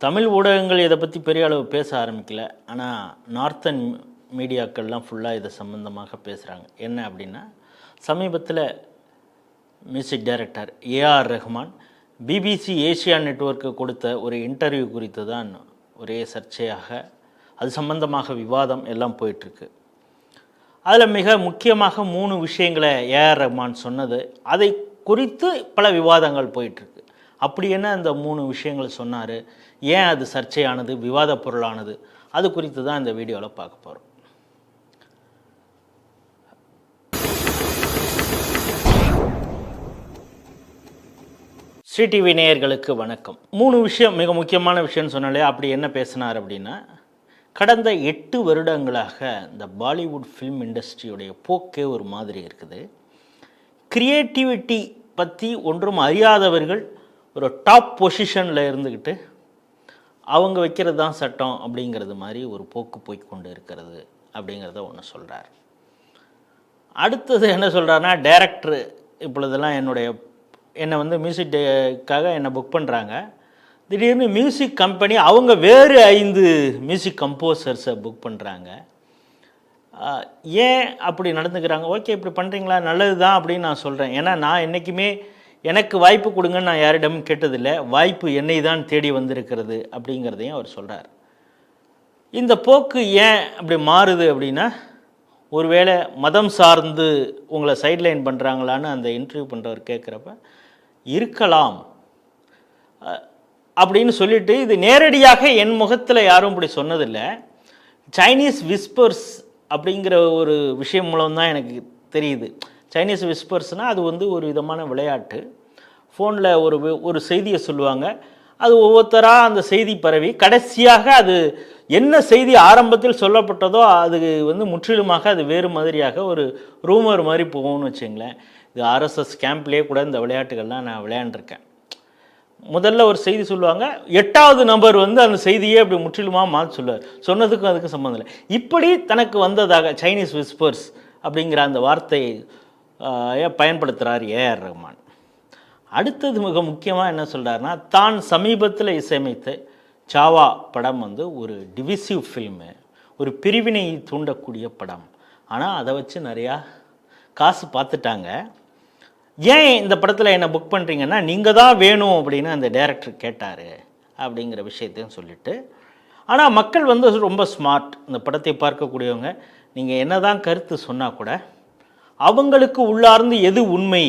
தமிழ் ஊடகங்கள் இதை பற்றி பெரிய அளவு பேச ஆரம்பிக்கல ஆனால் நார்த்தன் மீடியாக்கள்லாம் ஃபுல்லாக இதை சம்மந்தமாக பேசுகிறாங்க என்ன அப்படின்னா சமீபத்தில் music director AR Rahman BBC Asia network கொடுத்த ஒரு இன்டர்வியூ குறித்து தான் ஒரே சர்ச்சையாக அது சம்பந்தமாக விவாதம் எல்லாம் போயிட்டுருக்கு. அதில் மிக முக்கியமாக மூணு விஷயங்களை ஏஆர் ரஹ்மான் சொன்னது. அதை குறித்து பல விவாதங்கள் போயிட்டுருக்கு. அப்படி என்ன அந்த மூணு விஷயங்கள் சொன்னார்? ஏன் அது சர்ச்சையானது விவாத பொருளானது? அது குறித்து தான் இந்த வீடியோவில் பார்க்க போகிறோம் ஸ்ரீ டிவி நேயர்களுக்கு வணக்கம். மூணு விஷயம் மிக முக்கியமான விஷயம்னு சொன்னாலே அப்படி என்ன பேசினார் அப்படின்னா கடந்த எட்டு வருடங்களாக இந்த பாலிவுட் ஃபிலிம் இண்டஸ்ட்ரியுடைய போக்கே ஒரு மாதிரி இருக்குது. கிரியேட்டிவிட்டி பற்றி ஒன்றும் அறியாதவர்கள் ஒரு டாப் பொசிஷனில் இருந்துக்கிட்டு அவங்க வைக்கிறது தான் சட்டம் அப்படிங்கிறது மாதிரி ஒரு போக்கு போய் கொண்டு இருக்கிறது அப்படிங்கிறத ஒன்று சொல்கிறார் அடுத்தது என்ன சொல்கிறாருன்னா டேரக்டர் இப்பொழுதெல்லாம் என்னுடைய என்னை வந்து மியூசிக் டேக்காக என்னை புக் பண்ணுறாங்க திடீர்னு மியூசிக் கம்பெனி அவங்க வேறு ஐந்து மியூசிக் கம்போசர்ஸை புக் பண்ணுறாங்க ஏன் அப்படி நடந்துக்கிறாங்க? ஓகே இப்படி பண்ணுறீங்களா நல்லது தான் அப்படின்னு நான் சொல்கிறேன் ஏன்னா நான் என்றைக்குமே எனக்கு வாய்ப்பு கொடுங்கன்னு நான் யாரிடமும் கேட்டதில்லை. வாய்ப்பு என்னை தான் தேடி வந்திருக்கிறது அப்படிங்கிறதையும் அவர் சொல்கிறார் இந்த போக்கு ஏன் அப்படி மாறுது அப்படின்னா ஒருவேளை மதம் சார்ந்து உங்களை சைட்லைன் பண்ணுறாங்களான்னு அந்த இன்டர்வியூ பண்ணுறவர் கேட்குறப்ப இருக்கலாம். அப்படின்னு சொல்லிட்டு இது நேரடியாக என் முகத்தில் யாரும் இப்படி சொன்னதில்லை. சைனீஸ் விஸ்பர்ஸ் அப்படிங்கிற ஒரு விஷயம் மூலம் தான் எனக்கு தெரியுது. சைனீஸ் விஸ்பர்ஸ்னால் அது வந்து ஒரு விதமான விளையாட்டு. ஃபோனில் ஒரு ஒரு செய்தியை சொல்லுவாங்க. அது ஒவ்வொருத்தராக அந்த செய்தி பரவி கடைசியாக அது என்ன செய்தி ஆரம்பத்தில் சொல்லப்பட்டதோ அது வந்து முற்றிலுமாக அது வேறு மாதிரியாக ஒரு ரூமர் மாதிரி போகும்னு வச்சுங்களேன். இது ஆர்எஸ்எஸ் கேம்ப்லேயே கூட இந்த விளையாட்டுகள்லாம் நான் விளையாண்டுருக்கேன். முதல்ல ஒரு செய்தி சொல்லுவாங்க எட்டாவது நபர் வந்து அந்த செய்தியே அப்படி முற்றிலுமாக மாற்றி சொல்லுவார். சொன்னதுக்கும் அதுக்கும் சம்மந்தம் இல்லை. இப்படி தனக்கு வந்ததாக சைனீஸ் விஸ்பர்ஸ் அப்படிங்கிற அந்த வார்த்தையை பயன்படுத்துகிறார் ஏஆர் ரஹ்மான் அடுத்தது மிக முக்கியமாக என்ன சொல்கிறாருன்னா தான் சமீபத்தில் இசையமைத்த சாவா படம் வந்து ஒரு டிவிசிவ் ஃபில்மு ஒரு பிரிவினை தூண்டக்கூடிய படம். ஆனால் அதை வச்சு நிறையா காசு பார்த்துட்டாங்க. ஏன் இந்த படத்தில் என்னை புக் பண்ணுறீங்கன்னா நீங்கள் தான் வேணும் அப்படின்னு அந்த டைரக்டர் கேட்டார் அப்படிங்கிற விஷயத்தையும் சொல்லிட்டு. ஆனால் மக்கள் வந்து ரொம்ப ஸ்மார்ட் இந்த படத்தை பார்க்கக்கூடியவங்க நீங்கள் என்ன தான் கருத்து சொன்னால் கூட அவங்களுக்கு உள்ளார்ந்து எது உண்மை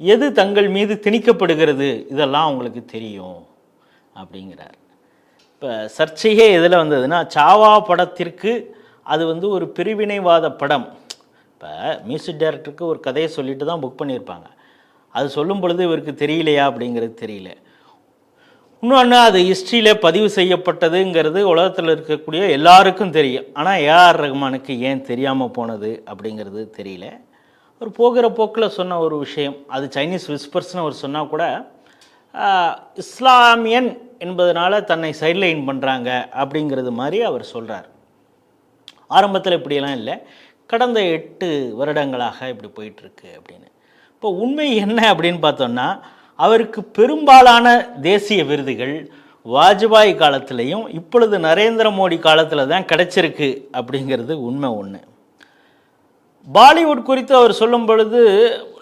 எது தங்கள் மீது திணிக்கப்படுகிறது இதெல்லாம் அவங்களுக்கு தெரியும் அப்படிங்கிறார். இப்போ சர்ச்சையே எதில் வந்ததுன்னா சாவா படத்திற்கு அது வந்து ஒரு பிரிவினைவாத படம். இப்போ மியூசிக் டைரக்டருக்கு ஒரு கதையை சொல்லிட்டு தான் புக் பண்ணியிருப்பாங்க. அது சொல்லும் பொழுது இவருக்கு தெரியலையா அப்படிங்கிறது தெரியல. இன்னொன்று அது ஹிஸ்ட்ரியில் பதிவு செய்யப்பட்டதுங்கிறது உலகத்தில் இருக்கக்கூடிய எல்லாருக்கும் தெரியும். ஆனால் ஏஆர் ரஹ்மானுக்கு ஏன் தெரியாமல் போனது அப்படிங்கிறது தெரியல. அவர் போகிற போக்கில் சொன்ன ஒரு விஷயம் அது சைனீஸ் விஸ்பர்ஸ்னு அவர் சொன்னால் கூட இஸ்லாமியன் என்பதனால் தன்னை சைட்லைன் பண்ணுறாங்க அப்படிங்கிறது மாதிரி அவர் சொல்கிறார் ஆரம்பத்தில் இப்படியெல்லாம் இல்லை. கடந்த எட்டு வருடங்களாக இப்படி போயிட்டுருக்கு அப்படின்னு. இப்போ உண்மை என்ன அப்படின்னு பார்த்தோம்னா அவருக்கு பெரும்பாலான தேசிய விருதுகள் வாஜ்பாய் காலத்திலையும் இப்பொழுது நரேந்திர மோடி காலத்தில் தான் கிடச்சிருக்கு அப்படிங்கிறது உண்மை ஒன்று பாலிவுட் குறித்து அவர் சொல்லும் பொழுது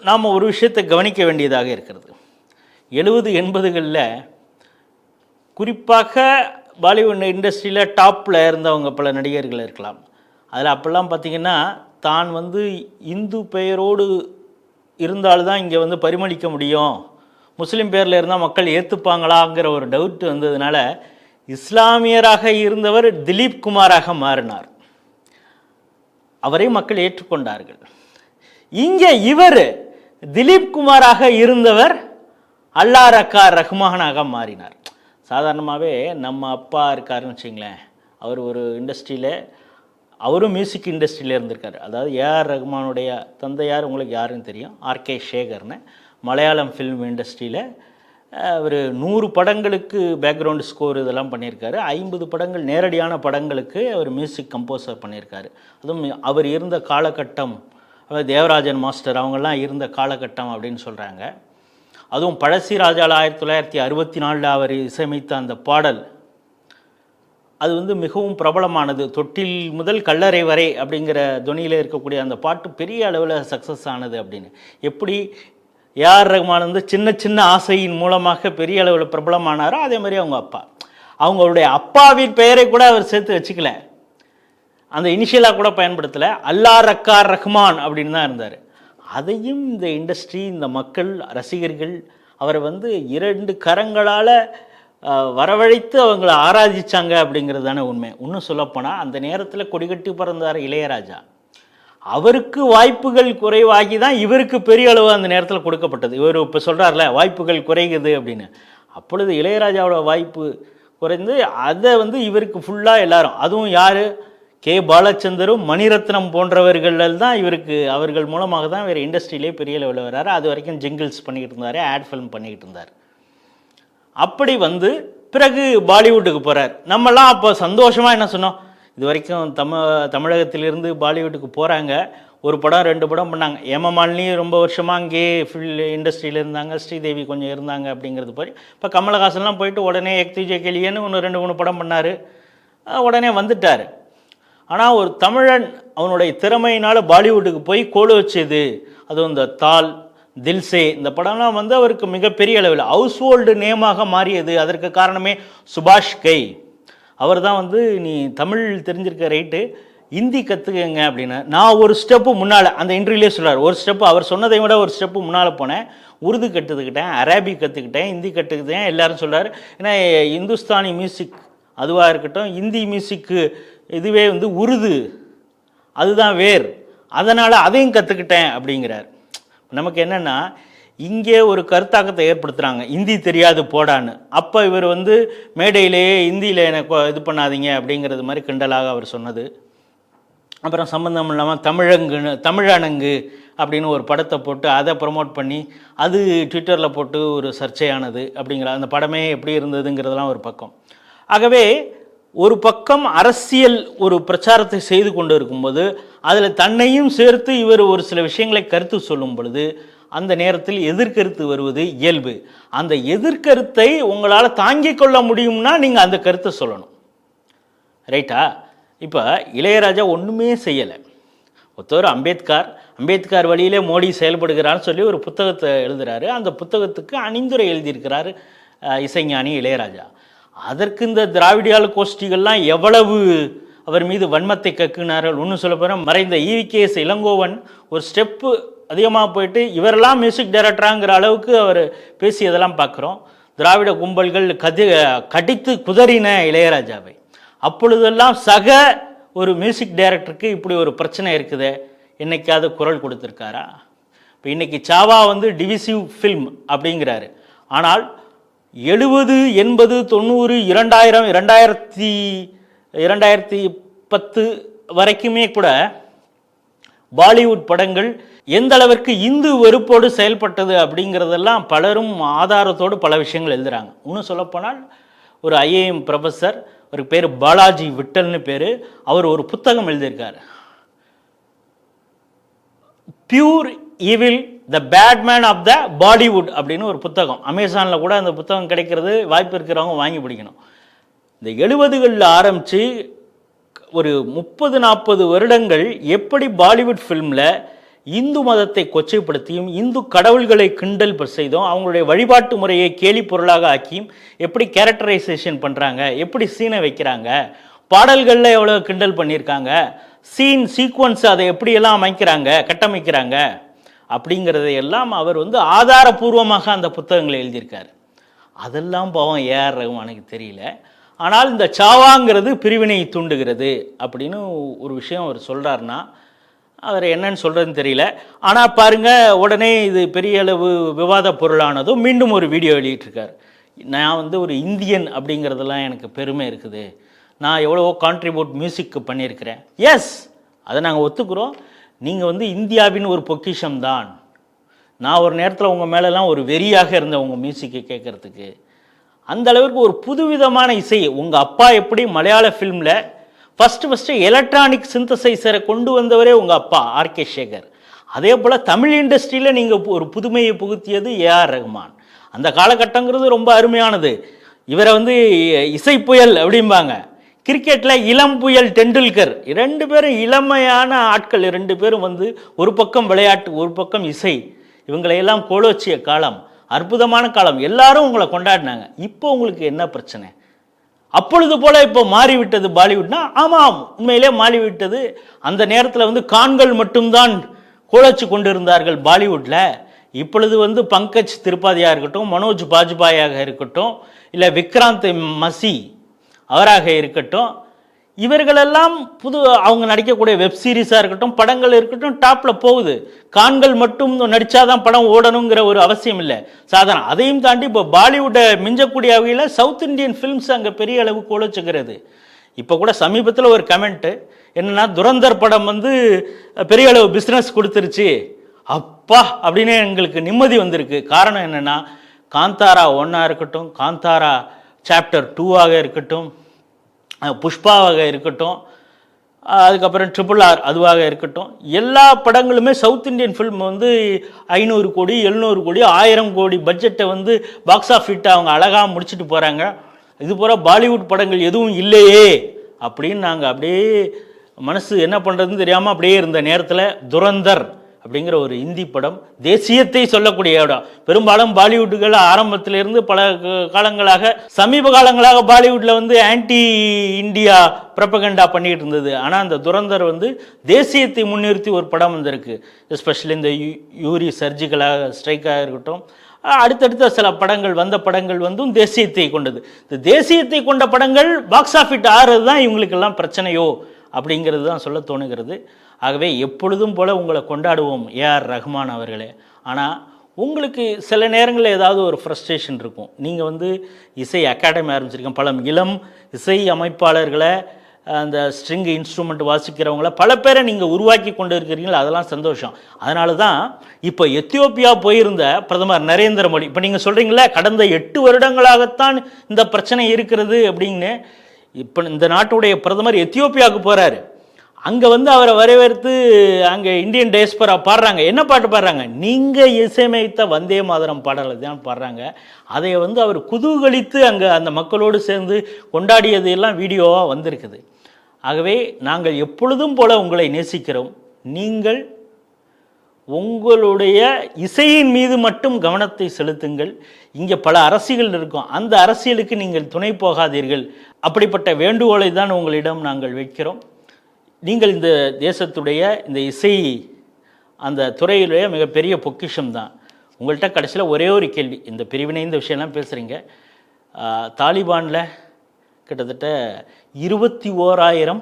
நாம் ஒரு விஷயத்தை கவனிக்க வேண்டியதாக இருக்கிறது. எழுபது எண்பதுகளில் குறிப்பாக பாலிவுட் இண்டஸ்ட்ரியில் டாப்பில் இருந்தவங்க பல நடிகர்கள் இருக்கலாம். அதில் அப்போல்லாம் பார்த்தீங்கன்னா தான் வந்து இந்து பெயரோடு இருந்தால்தான் இங்கே வந்து பரிமளிக்க முடியும். முஸ்லீம் பேரில் இருந்தால் மக்கள் ஏற்றுப்பாங்களாங்கிற ஒரு டவுட் வந்ததுனால இஸ்லாமியராக இருந்தவர் திலீப் குமாராக மாறினார். அவரை மக்கள் ஏற்றுக்கொண்டார்கள். இங்கே இவர் திலீப் குமாராக இருந்தவர் அல்லா ரக்கா ரஹ்மானாக மாறினார். சாதாரணமாகவே நம்ம அப்பா இருக்காருன்னு வச்சிங்களேன் அவர் ஒரு இண்டஸ்ட்ரியில் அவரும் மியூசிக் இண்டஸ்ட்ரியில் இருந்திருக்காரு. அதாவது ஏஆர் ரஹ்மானுடைய தந்தையார் உங்களுக்கு யாருன்னு தெரியும்? ஆர்கே சேகர்னு. மலையாளம் ஃபிலிம் இண்டஸ்ட்ரியில் அவர் நூறு படங்களுக்கு பேக்ரவுண்ட் ஸ்கோர் இதெல்லாம் பண்ணியிருக்காரு. ஐம்பது படங்கள் நேரடியான படங்களுக்கு அவர் மியூசிக் கம்போசர் பண்ணியிருக்காரு. அதுவும் அவர் இருந்த காலகட்டம் தேவராஜன் மாஸ்டர் அவங்கெல்லாம் இருந்த காலகட்டம் அப்படின்னு சொல்கிறாங்க அதுவும் பழசி ராஜாவில் ஆயிரத்தி தொள்ளாயிரத்தி அறுபத்தி நாலில் அவர் இசையமைத்த அந்த பாடல் அது வந்து மிகவும் பிரபலமானது. தொட்டில் முதல் கல்லறை வரை அப்படிங்கிற துணியில் இருக்கக்கூடிய அந்த பாட்டு பெரிய அளவில் சக்ஸஸ் ஆனது அப்படின்னு. எப்படி ஏஆர் ரஹ்மான் வந்து சின்ன சின்ன ஆசையின் மூலமாக பெரிய அளவில் பிரபலமானாரோ அதே மாதிரி அவங்க அப்பா. அவங்களுடைய அப்பாவின் பெயரை கூட அவர் சேர்த்து வச்சுக்கல. அந்த இனிஷியலாக கூட பயன்படுத்தலை. அல்லா ரக்கார் ரஹ்மான் அப்படின்னு தான் இருந்தார். அதையும் இந்த இண்டஸ்ட்ரி இந்த மக்கள் ரசிகர்கள் அவரை வந்து இரண்டு கரங்களால் வரவழைத்து அவங்கள ஆராதிச்சாங்க அப்படிங்கிறது தானே உண்மை. இன்னும் சொல்லப்போனால் அந்த நேரத்தில் கொடிகட்டி பிறந்தார் இளையராஜா. அவருக்கு வாய்ப்புகள் குறைவாகி தான் இவருக்கு பெரிய அளவு அந்த நேரத்தில் கொடுக்கப்பட்டது. இவர் இப்போ சொல்கிறார்ல வாய்ப்புகள் குறைகுது அப்படின்னு. அப்பொழுது இளையராஜாவோட வாய்ப்பு குறைந்து அதை வந்து இவருக்கு ஃபுல்லாக எல்லாரும் அதுவும் யார்? கே. பாலச்சந்தரும் மணிரத்னம் போன்றவர்கள் தான் இவருக்கு அவர்கள் மூலமாக தான் இவர் இண்டஸ்ட்ரியிலே பெரிய லெவலில் வர்றாரு. அது வரைக்கும் ஜிங்கிள்ஸ் பண்ணிக்கிட்டு இருந்தார் ஆட் ஃபிலிம் பண்ணிக்கிட்டு இருந்தார். அப்படி வந்து பிறகு பாலிவுட்டுக்கு போகிறார் நம்மலாம் அப்போ சந்தோஷமாக என்ன சொன்னோம்? இது வரைக்கும் தமிழ் தமிழகத்திலிருந்து பாலிவுட்டுக்கு போகிறாங்க ஒரு படம் ரெண்டு படம் பண்ணாங்க. ஏமமாலினி ரொம்ப வருஷமாக அங்கேயே ஃபில் இண்டஸ்ட்ரியில் இருந்தாங்க. ஸ்ரீதேவி கொஞ்சம் இருந்தாங்க அப்படிங்கிறது போய் இப்போ கமலஹாசன்லாம் போயிட்டு உடனே எக்திஜே கெளியன்னு ஒன்று ரெண்டு மூணு படம் பண்ணார். உடனே வந்துட்டார். ஆனால் ஒரு தமிழன் அவனுடைய திறமையினால் பாலிவுட்டுக்கு போய் கோடு வச்சது. அதுவும் இந்த தால் தில்சே இந்த படம்லாம் வந்து அவருக்கு மிகப்பெரிய அளவில். ஹவுஸ் ஹோல்டு நேமாக மாறியது. அதற்கு காரணமே சுபாஷ் கை. அவர் தான் வந்து நீ தமிழ் தெரிஞ்சிருக்க ரைட்டு ஹிந்தி கற்றுக்கங்க அப்படின்னு. நான் ஒரு ஸ்டெப்பு முன்னால் அந்த இன்டர்வியூலே சொல்கிறார் ஒரு ஸ்டெப்பு அவர் சொன்னதை விட ஒரு ஸ்டெப்பு முன்னால் போனேன். உருது கற்றுக்கிட்டேன் அரேபிக் கற்றுக்கிட்டேன் ஹிந்தி கற்றுக்கிட்டேன் எல்லாரும் சொல்கிறார் ஏன்னா இந்துஸ்தானி மியூசிக் அதுவாக இருக்கட்டும் ஹிந்தி மியூசிக்கு இதுவே வந்து உருது. அதுதான் வேர். அதனால் அதையும் கற்றுக்கிட்டேன் அப்படிங்கிறார். நமக்கு என்னென்னா இங்கே ஒரு கருத்தாக்கத்தை ஏற்படுத்துகிறாங்க இந்தி தெரியாது போடான்னு. அப்போ இவர் வந்து மேடையிலேயே ஹிந்தியில் எனக்கு இது பண்ணாதீங்க அப்படிங்கிறது மாதிரி கிண்டலாக அவர் சொன்னது. அப்புறம் சம்மந்தம் இல்லாமல் தமிழங்குன்னு தமிழனங்கு அப்படின்னு ஒரு படத்தை போட்டு அதை ப்ரமோட் பண்ணி அது ட்விட்டரில் போட்டு ஒரு சர்ச்சையானது அப்படிங்கிற அந்த படமே எப்படி இருந்ததுங்கிறதெல்லாம் ஒரு பக்கம். ஆகவே ஒரு பக்கம் அரசியல் ஒரு பிரச்சாரத்தை செய்து கொண்டு இருக்கும்போது அதில் தன்னையும் சேர்த்து இவர் ஒரு சில விஷயங்களை கருத்து சொல்லும் பொழுது அந்த நேரத்தில் எதிர்கருத்து வருவது இயல்பு. அந்த எதிர்கருத்தை உங்களால் தாங்கிக் கொள்ள முடியும்னா நீங்கள் அந்த கருத்தை சொல்லணும். ரைட்டா? இப்போ இளையராஜா ஒன்றுமே செய்யலை. ஒருத்தவர் அம்பேத்கர் அம்பேத்கர் வழியிலே மோடி செயல்படுகிறான்னு சொல்லி ஒரு புத்தகத்தை எழுதுகிறாரு அந்த புத்தகத்துக்கு அணிந்துரை எழுதியிருக்கிறாரு இசைஞானி இளையராஜா. அதற்கு இந்த திராவிடியால் கோஷ்டிகள்லாம் எவ்வளவு அவர் மீது வன்மத்தை கக்குனார்கள். ஒன்று சொல்ல போனால் மறைந்த ஈவிகேஎஸ் இளங்கோவன் ஒரு ஸ்டெப்பு அதிகமாக போயிட்டு இவரெல்லாம் மியூசிக் டைரக்டராங்கிற அளவுக்கு அவர் பேசியதெல்லாம் பார்க்குறோம். திராவிட கும்பல்கள் கதி கடித்து குதறின இளையராஜாவை. அப்பொழுதெல்லாம் சக ஒரு மியூசிக் டைரக்டருக்கு இப்படி ஒரு பிரச்சனை இருக்குது. என்னைக்காவது குரல் கொடுத்துருக்காரா? இப்போ இன்றைக்கி சாவா வந்து டிவிசிவ் ஃபில்ம் அப்படிங்கிறாரு. ஆனால் எழுபது எண்பது தொண்ணூறு இரண்டாயிரம் இரண்டாயிரத்தி இரண்டாயிரத்தி பத்து வரைக்குமே கூட பாலிவுட் படங்கள் எந்த அளவிற்கு இந்து வெறுப்போடு செயல்பட்டது அப்படிங்கிறதெல்லாம் பலரும் ஆதாரத்தோடு பல விஷயங்கள் எழுதுறாங்க. இன்னும் சொல்லப்போனால் ஒரு ஐஏஎம் ப்ரொஃபஸர் ஒரு பேர் பாலாஜி விட்டல்னு பேர் அவர் ஒரு புத்தகம் எழுதியிருக்கார். Pure evil the batman of the Bollywood அப்படின்னு ஒரு புத்தகம். அமேசானில் கூட அந்த புத்தகம் கிடைக்கிறது வாய்ப்பு இருக்கிறவங்க வாங்கி பிடிக்கணும். இந்த எழுபதுகளில் ஆரம்பித்து ஒரு முப்பது நாற்பது வருடங்கள் எப்படி பாலிவுட் ஃபிலிமில் இந்து மதத்தை கொச்சைப்படுத்தியும் இந்து கடவுள்களை கிண்டல் செய்தும் அவங்களுடைய வழிபாட்டு முறையை கேலி பொருளாக ஆக்கியும் எப்படி கேரக்டரைசேஷன் பண்ணுறாங்க எப்படி சீனை வைக்கிறாங்க பாடல்களில் எவ்வளோ கிண்டல் பண்ணியிருக்காங்க சீன் சீக்வன்ஸ் அதை எப்படியெல்லாம் அமைக்கிறாங்க கட்டமைக்கிறாங்க அப்படிங்கிறதையெல்லாம் அவர் வந்து ஆதாரபூர்வமாக அந்த புத்தகங்களை எழுதியிருக்கார். அதெல்லாம் பாவம் ஏஆர் ரகுமானுக்கு தெரியல. ஆனால் இந்த சாவாங்கிறது பிரிவினை தூண்டுகிறது அப்படின்னு ஒரு விஷயம் அவர் சொல்கிறாருன்னா அவர் என்னன்னு சொல்கிறதுன்னு தெரியல. ஆனால் பாருங்க உடனே இது பெரிய அளவு விவாத பொருளானதும் மீண்டும் ஒரு வீடியோ வெளியிட்டிருக்கார். நான் வந்து ஒரு இந்தியன் அப்படிங்கிறதெல்லாம் எனக்கு பெருமை இருக்குது. நான் எவ்வளவோ கான்ட்ரிபியூட் மியூசிக்கு பண்ணியிருக்கிறேன். எஸ் அதை நாங்கள் ஒத்துக்கிறோம். நீங்கள் வந்து இந்தியாவின் ஒரு பொக்கிஷம் தான். நான் ஒரு நேரத்தில் உங்கள் மேலெலாம் ஒரு வெறியாக இருந்தேன் உங்கள் மியூசிக்கை கேட்குறதுக்கு. அந்த அளவுக்கு ஒரு புதுவிதமான இசை. உங்கள் அப்பா எப்படி மலையாள ஃபிலிமில் ஃபஸ்ட்டு ஃபஸ்ட்டு எலக்ட்ரானிக் சிந்தசைசரை கொண்டு வந்தவரே உங்கள் அப்பா ஆர்கே சேகர் அதே போல் தமிழ் இண்டஸ்ட்ரியில் நீங்கள் ஒரு புதுமையை புகுத்தியது ஏஆர் ரஹ்மான் அந்த காலகட்டங்கிறது ரொம்ப அருமையானது. இவரை வந்து இசை புயல் அப்படிம்பாங்க. கிரிக்கெட்டில் இளம் புயல் டெண்டுல்கர். இரண்டு பேரும் இளமையான ஆட்கள். இரண்டு பேரும் வந்து ஒரு பக்கம் விளையாட்டு ஒரு பக்கம் இசை. இவங்களையெல்லாம் கோலோச்சிய காலம் அற்புதமான காலம். எல்லாரும் உங்களை கொண்டாடினாங்க. இப்போ உங்களுக்கு என்ன பிரச்சனை? அப்பொழுது போல இப்போ மாறிவிட்டது பாலிவுட்னா ஆமாம் உண்மையிலே மாறிவிட்டது. அந்த நேரத்தில் வந்து கான்கள் மட்டும்தான் கோலச்சு கொண்டிருந்தார்கள் பாலிவுட்டில் இப்பொழுது வந்து பங்கஜ் திரிபாதியாக இருக்கட்டும் மனோஜ் பாஜ்பாயாக இருக்கட்டும் இல்லை விக்ராந்த் மசி அவராக இருக்கட்டும் இவர்களெல்லாம் புது அவங்க நடிக்கக்கூடிய வெப் சீரிஸாக இருக்கட்டும் படங்கள் இருக்கட்டும் டாப்பில் போகுது. கான்கள் மட்டும் நடித்தாதான் படம் ஓடணுங்கிற ஒரு அவசியம் இல்லை. சாதாரண அதையும் தாண்டி இப்போ பாலிவுட்டை மிஞ்சக்கூடிய வகையில் சவுத் இந்தியன் ஃபிலிம்ஸ் அங்கே பெரிய அளவு கோலச்சுக்கிறது இப்போ கூட சமீபத்தில் ஒரு கமெண்ட்டு என்னன்னா துரந்தர் படம் வந்து பெரிய அளவு பிஸ்னஸ் கொடுத்துருச்சு. அப்பா அப்படின்னு எங்களுக்கு நிம்மதி வந்திருக்கு. காரணம் என்னென்னா காந்தாரா ஒன்றா இருக்கட்டும் காந்தாரா சாப்டர் டூவாக இருக்கட்டும் புஷ்பாவாக இருக்கட்டும் அதுக்கப்புறம் ட்ரிபிள் ஆர் அதுவாக இருக்கட்டும் எல்லா படங்களுமே சவுத் இந்தியன் ஃபிலிம் வந்து ஐநூறு கோடி எழுநூறு கோடி ஆயிரம் கோடி பட்ஜெட்டை வந்து பாக்ஸ் ஆஃபீட்டை அவங்க அழகாக முடிச்சுட்டு போகிறாங்க இது போல பாலிவுட் படங்கள் எதுவும் இல்லையே அப்படின்னு நாங்கள் அப்படியே மனசு என்ன பண்ணுறதுன்னு தெரியாமல் அப்படியே இருந்த நேரத்தில் துரந்தர். அப்படிங்கிற ஒரு இந்தி படம் தேசியத்தை சொல்லக்கூடிய இடம். பெரும்பாலும் பாலிவுட்டுகள் ஆரம்பத்திலிருந்து பல காலங்களாக சமீப காலங்களாக பாலிவுட்டில் வந்து ஆன்டி இந்தியா ப்ரப்பகண்டா பண்ணிட்டு இருந்தது. ஆனால் அந்த துரந்தர் வந்து தேசியத்தை முன்னிறுத்தி ஒரு படம் வந்திருக்கு. எஸ்பெஷலி இந்த யூரி சர்ஜிக்கலாக ஸ்ட்ரைக்காக இருக்கட்டும் அடுத்தடுத்த சில படங்கள் வந்த படங்கள் வந்தும் தேசியத்தை கொண்டது. இந்த தேசியத்தை கொண்ட படங்கள் பாக்ஸ் ஆஃபிட் ஆறுறது தான் இவங்களுக்கெல்லாம் பிரச்சனையோ அப்படிங்கிறது தான் சொல்ல தோணுகிறது. ஆகவே எப்பொழுதும் போல உங்களை கொண்டாடுவோம் ஏஆர் ரஹ்மான் அவர்களே. ஆனால் உங்களுக்கு சில நேரங்களில் ஏதாவது ஒரு ஃப்ரஸ்ட்ரேஷன் இருக்கும். நீங்கள் வந்து இசை அகாடமி ஆரம்பிச்சிருக்கீங்க. பல இளம் இசை அமைப்பாளர்களை அந்த ஸ்ட்ரிங் இன்ஸ்ட்ருமெண்ட் வாசிக்கிறவங்கள பல பேரை நீங்கள் உருவாக்கி கொண்டு இருக்கிறீங்களா அதெல்லாம் சந்தோஷம். அதனால தான் இப்போ எத்தியோப்பியா போயிருந்த பிரதமர் நரேந்திர மோடி. இப்போ நீங்கள் சொல்கிறீங்களே கடந்த எட்டு வருடங்களாகத்தான் இந்த பிரச்சனை இருக்கிறது அப்படின்னு. இப்போ இந்த நாட்டுடைய பிரதமர் எத்தியோப்பியாவுக்கு போகிறாரு அங்கே வந்து அவரை வரவேற்று அங்கே இந்தியன் டேஸ்பரா பாடுறாங்க. என்ன பாட்டு பாடுறாங்க? நீங்கள் இசையமைத்த வந்தே மாதரம் பாடலை தான் பாடுறாங்க. அதை வந்து அவர் குதூகலித்து அங்கே அந்த மக்களோடு சேர்ந்து கொண்டாடியது எல்லாம் வீடியோவாக வந்திருக்குது. ஆகவே நாங்கள் எப்பொழுதும் போல உங்களை நேசிக்கிறோம். நீங்கள் உங்களுடைய இசையின் மீது மட்டும் கவனத்தை செலுத்துங்கள். இங்கே பல அரசியல் இருக்கும். அந்த அரசியலுக்கு நீங்கள் துணை போகாதீர்கள். அப்படிப்பட்ட வேண்டுகோளை தான் உங்களிடம் நாங்கள் வைக்கிறோம். நீங்கள் இந்த தேசத்துடைய இந்த இசை அந்த துறையிலேயே மிகப்பெரிய பொக்கிஷம் தான். உங்கள்கிட்ட கடைசியில் ஒரே ஒரு கேள்வி இந்த பிரிவினை இந்த விஷயம்லாம் பேசுகிறீங்க தாலிபானில் கிட்டத்தட்ட இருபத்தி ஓராயிரம்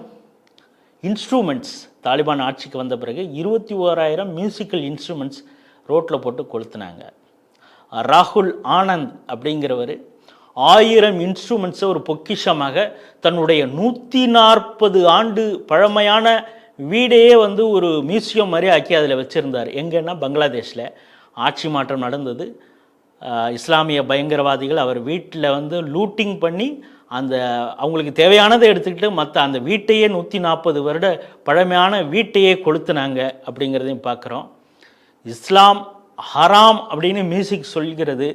இன்ஸ்ட்ருமெண்ட்ஸ் தாலிபான் ஆட்சிக்கு வந்த பிறகு இருபத்தி ஓராயிரம் மியூசிக்கல் இன்ஸ்ட்ருமெண்ட்ஸ் ரோட்டில் போட்டு கொளுத்துனாங்க. ராகுல் ஆனந்த் அப்படிங்கிறவர் ஆயிரம் இன்ஸ்ட்ருமெண்ட்ஸை ஒரு பொக்கிஷமாக தன்னுடைய நூற்றி நாற்பது ஆண்டு பழமையான வீடையே வந்து ஒரு மியூசியம் மாதிரி ஆக்கி அதில் வச்சுருந்தார். எங்கன்னா பங்களாதேஷில் ஆட்சி மாற்றம் நடந்தது. இஸ்லாமிய பயங்கரவாதிகள் அவர் வீட்டில் வந்து லூட்டிங் பண்ணி அந்த அவங்களுக்கு தேவையானதை எடுத்துக்கிட்டு மற்ற அந்த வீட்டையே நூற்றி நாற்பது வருட பழமையான வீட்டையே கொளுத்துனாங்க அப்படிங்கிறதையும் பார்க்குறோம் இஸ்லாம் ஹராம் அப்படின்னு மியூசிக் சொல்கிறது.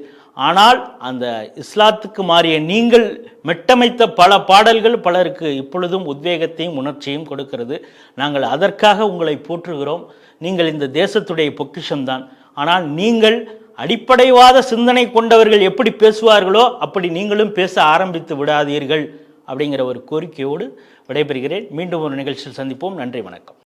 ஆனால் அந்த இஸ்லாத்துக்கு மாறிய நீங்கள் மெட்டமைத்த பல பாடல்கள் பலருக்கு இப்பொழுதும் உத்வேகத்தையும் உணர்ச்சியும் கொடுக்கிறது. நாங்கள் அதற்காக உங்களை போற்றுகிறோம். நீங்கள் இந்த தேசத்துடைய பொக்கிஷம்தான். ஆனால் நீங்கள் அடிப்படைவாத சிந்தனை கொண்டவர்கள் எப்படி பேசுவார்களோ அப்படி நீங்களும் பேச ஆரம்பித்து விடாதீர்கள் அப்படிங்கிற ஒரு கோரிக்கையோடு விடைபெறுகிறேன். மீண்டும் ஒரு நிகழ்ச்சியில் சந்திப்போம். நன்றி வணக்கம்.